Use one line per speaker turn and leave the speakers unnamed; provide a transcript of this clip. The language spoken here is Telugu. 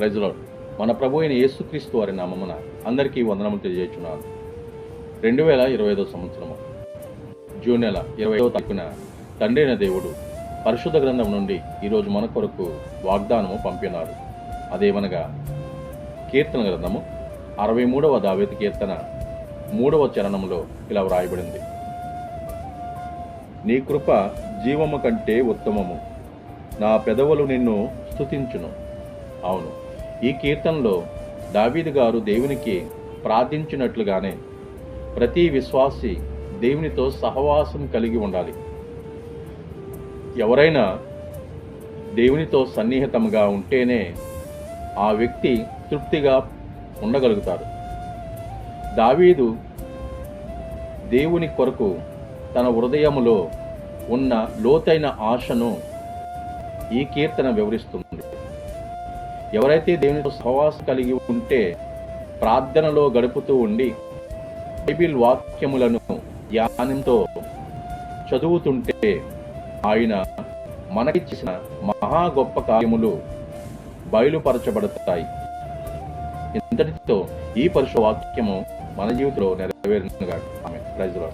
ప్రజలో మన ప్రభు అయిన యేసుక్రీస్తు వారి నామమున అందరికీ వందనములు తెలియజేస్తున్నాను. రెండు వేల ఇరవై ఐదో సంవత్సరము. జూన్ నెల ఇరవై ఐదవ తారీఖున తండ్రి అయిన దేవుడు పరిశుద్ధ గ్రంథం నుండి ఈరోజు మన కొరకు వాగ్దానము పంపినాడు. అదేమనగా కీర్తన గ్రంథము అరవై మూడవ దావేతి కీర్తన మూడవ చరణంలో ఇలా వ్రాయబడింది. నీ కృప జీవము కంటే ఉత్తమము. నా పెదవులు నిన్ను స్తుతించును. అవును ఈ కీర్తనలో దావీదు గారు దేవునికి ప్రార్థించినట్లుగానే ప్రతి విశ్వాసి దేవునితో సహవాసం కలిగి ఉండాలి. ఎవరైనా దేవునితో సన్నిహితంగా ఉంటేనే ఆ వ్యక్తి తృప్తిగా ఉండగలుగుతారు. దావీదు దేవుని కొరకు తన హృదయములో ఉన్న లోతైన ఆశను ఈ కీర్తన వివరిస్తుంది. ఎవరైతే దేవునితో సహవాసం కలిగి ఉంటే ప్రార్థనలో గడుపుతూ ఉండి బైబిల్ వాక్యములను ధ్యానంతో చదువుతుంటే ఆయన మనకిచ్చిన మహా గొప్ప కార్యములు బయలుపరచబడతాయి. ఇంతటితో ఈ పరుష వాక్యము మన జీవితంలో నెరవేరునుగా ఆమె ప్రైజ్లో